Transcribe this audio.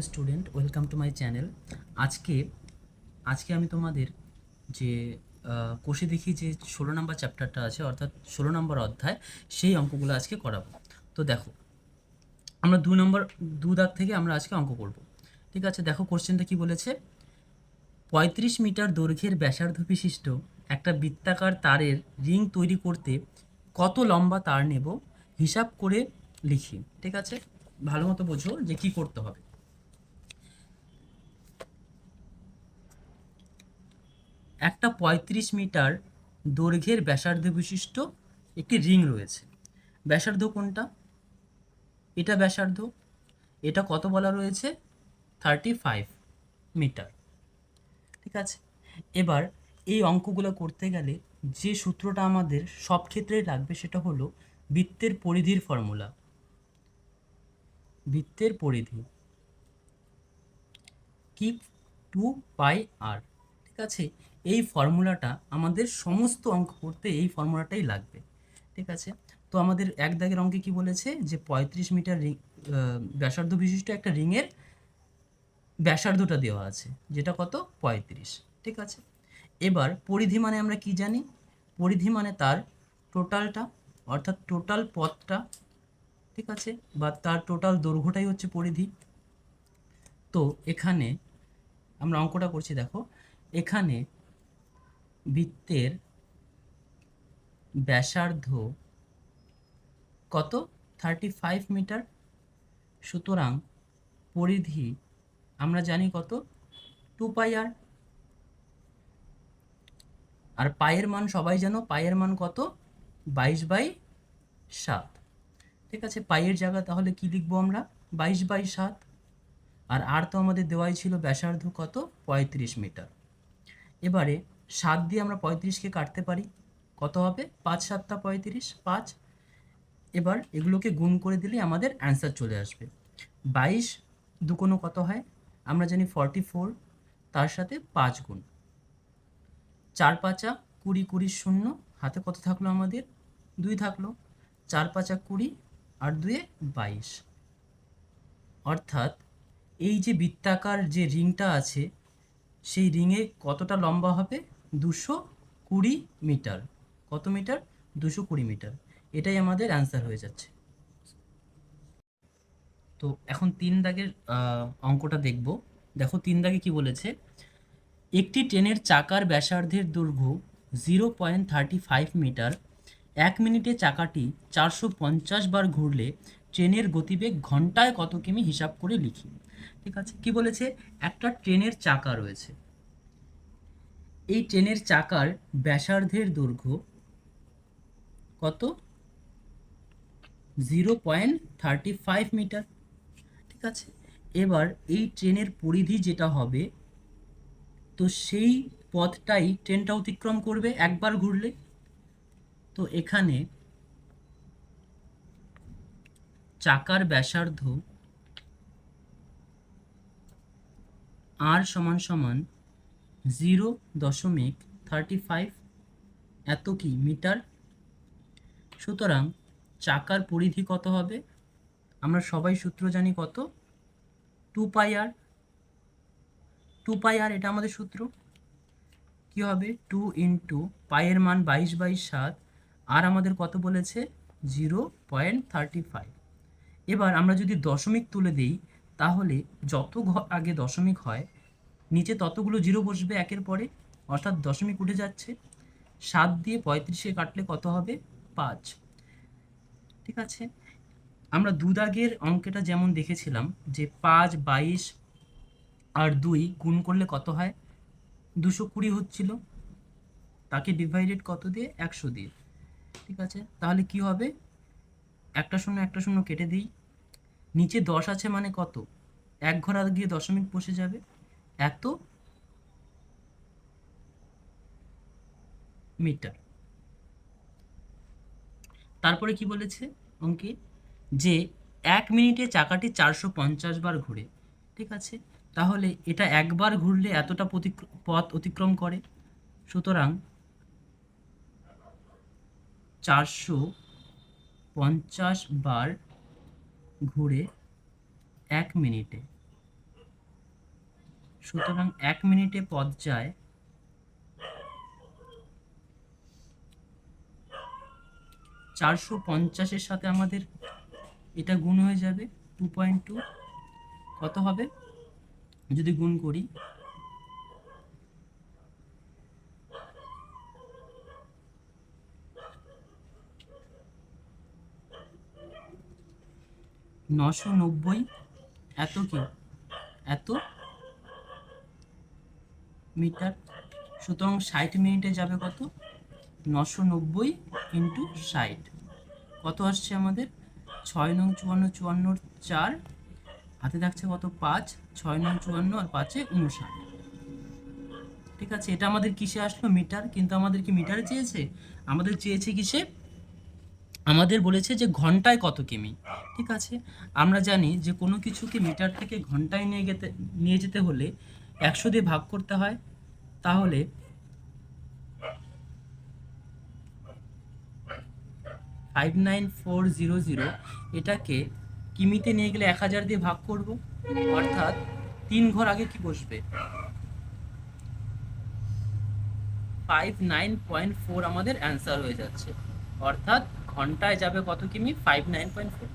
Hello student welcome to my channel আজকে আজকে আমি তোমাদের যে কোষে দেখি যে ষোলো নম্বর চ্যাপ্টারটা আছে, অর্থাৎ ষোলো নম্বর অধ্যায়, সেই অঙ্কগুলো আজকে করাবো। তো দেখো, আমরা দু নম্বর, দু দাগ থেকে আমরা আজকে অঙ্ক করব। ঠিক আছে? দেখো কোশ্চেনটা কি বলেছে? পঁয়ত্রিশ মিটার দৈর্ঘ্যের ব্যাসার্ধ বিশিষ্ট একটা বৃত্তাকার তারের রিং তৈরি করতে কত লম্বা তার নেব? হিসাব করে লিখি। ঠিক আছে? ভালো মতো বোঝো যে কি করতে হবে। একটা পঁয়ত্রিশ মিটার দৈর্ঘ্যের ব্যাসার্ধ বিশিষ্ট একটি রিং রয়েছে। ব্যাসার্ধ কোনটা? এটা ব্যাসার্ধ। এটা কত বলা রয়েছে? Thirty five metre. ঠিক আছে? এবার এই অঙ্কগুলো করতে গেলে যে সূত্রটা আমাদের সব ক্ষেত্রেই লাগবে সেটা হলো বৃত্তের পরিধির ফর্মুলা। বৃত্তের পরিধি। কিপ টু পাই আর। ঠিক আছে এই ফর্মুলাটা আমাদের সমস্ত অঙ্ক করতে এই ফর্মুলাটাই লাগবে, ঠিক আছে? তো আমাদের এক দাগের অঙ্কে কি বলেছে? যে পঁয়ত্রিশ মিটার রিং ব্যাসার্ধ বিশিষ্ট একটা রিংয়ের ব্যাসার্ধটা দেওয়া আছে, যেটা কত? পঁয়ত্রিশ, ঠিক আছে? এবার পরিধি মানে আমরা কি জানি? পরিধি মানে তার টোটালটা, অর্থাৎ টোটাল পথটা, ঠিক আছে? বা তার টোটাল দৈর্ঘ্যটাই হচ্ছে পরিধি। তো এখানে আমরা অঙ্কটা করছি, দেখো। এখানে বৃত্তের ব্যাসার্ধ কত? Thirty five metre. সুতরাং পরিধি আমরা জানি কত? টু পাই আর আর পায়ের মান সবাই জানো? পায়ের মান কত? বাইশ বাই সাত। ঠিক আছে, পায়ের জায়গা তাহলে কি লিখব আমরা? বাইশ বাই সাত। আর আর তো আমাদের দেওয়াই ছিল ব্যাসার্ধ কত? পঁয়ত্রিশ মিটার। এবারে সাত দিয়ে আমরা পঁয়ত্রিশকে কাটতে পারি। কত হবে? পাঁচ সাতটা পঁয়ত্রিশ, পাঁচ। এবার এগুলোকে গুণ করে দিলে আমাদের অ্যান্সার চলে আসবে। বাইশ দুকোনো কত হয়? আমরা জানি ফর্টি ফোর তার সাথে পাঁচ গুণ। চার পাঁচা কুড়ি কুড়ি শূন্য, হাতে কত থাকল আমাদের? দুই থাকল। চার পাঁচা কুড়ি আর দুয়ে বাইশ। অর্থাৎ এই যে বৃত্তাকার যে রিংটা আছে সেই রিংয়ে কতটা লম্বা হবে? দুশো কুড়ি মিটার। কত মিটার? দুশো কুড়ি মিটার। এটাই আমাদের অ্যান্সার হয়ে যাচ্ছে। তো এখন তিন দাগের অঙ্কটা দেখব। দেখো তিন দাগে কি বলেছে? একটি ট্রেনের চাকার ব্যাসার্ধের দৈর্ঘ্য zero point thirty five metre. এক মিনিটে চাকাটি চারশো পঞ্চাশ বার ঘুরলে ট্রেনের গতিবেগ ঘন্টায় কত কিমি হিসাব করে লিখি। ঠিক আছে? কি বলেছে? একটা ট্রেনের চাকা রয়েছে। এই ট্রেনের চাকার ব্যাসার্ধের দৈর্ঘ্য কত? Zero point thirty five metre. ঠিক আছে? এবার এই ট্রেনের পরিধি যেটা হবে, তো সেই পথটাই ট্রেনটা অতিক্রম করবে একবার ঘুরলে। তো এখানে চাকার ব্যাসার্ধ আর সমান সমান জিরো দশমিক থার্টি ফাইভ এত কি মিটার? সুতরাং চাকার পরিধি কত হবে? আমরা সবাই সূত্র জানি কত? টু পাই আর। টু পাই আর এটা আমাদের সূত্র। কি হবে? টু ইন্টু পায়ের মান বাইশ বাই সাত। আর আমাদের কত বলেছে? Zero point thirty five. এবার আমরা যদি দশমিক তুলে দিই তাহলে যত আগে দশমিক হয়, নিচে ততগুলো জিরো বসবে একের পরে, অর্থাৎ দশমিক উঠে যাচ্ছে। সাত দিয়ে পঁয়ত্রিশে কাটলে কত হবে? পাঁচ। ঠিক আছে? আমরা দু দাগের অঙ্কটা যেমন দেখেছিলাম, যে পাঁচ, বাইশ আর দুই গুণ করলে কত হয়? দুশো কুড়ি হচ্ছিল। তাকে ডিভাইডেড কত দিয়ে? একশো দিয়ে। ঠিক আছে? তাহলে কি হবে? একটা শূন্য একটা শূন্য কেটে দিই। নিচে দশ আছে মানে কত? এক ঘর গিয়ে দশমিক বসে যাবে। এত মিটার। তারপরে কি বলেছে অঙ্কে? যে এক মিনিটে চাকাটি চারশো পঞ্চাশ বার ঘুরে। ঠিক আছে? তাহলে এটা একবার ঘুরলে এতটা পথ অতিক্রম করে। সুতরাং চারশো পঞ্চাশ বার ঘুরে এক মিনিটে। সুতরাং এক মিনিটে পথ যায় চারশো পঞ্চাশের সাথে আমাদের এটা গুণ হয়ে যাবে টু পয়েন্ট টু কত হবে? যদি গুণ করি নশো নব্বই? এত কি? এত? মিটার? সুতরাং ষাট মিনিটে যাবে কত? নশো নব্বই ইন্টু ষাট। কত আসছে আমাদের? ছয় নং চুয়ান্ন চুয়ান্নর চার। হাতে থাকছে কত? পাঁচ। ছয় নং চুয়ান্ন আর পাঁচে উনষাট। ঠিক আছে, এটা আমাদের কিসে আসলো? মিটার। কিন্তু আমাদের কি মিটারে চেয়েছে? আমাদের চেয়েছে কিসে? আমাদের বলেছে যে ঘন্টায় কত কিমি, ঠিক আছে? আমরা জানি যে কোনো কিছুকে মিটার থেকে ঘন্টায় নিয়ে যেতে নিয়ে যেতে হলে একশো দিয়ে ভাগ করতে হয়, তাহলে five nine four zero zero এটাকে কিমিতে নিয়ে গেলে এক হাজার দিয়ে ভাগ করব, অর্থাৎ তিন ঘর আগে কি বসবে? ফাইভ নাইন পয়েন্ট ফোর আমাদের অ্যান্সার হয়ে যাচ্ছে, অর্থাৎ ঘন্টায় যাবে কত কিমি? Five nine point four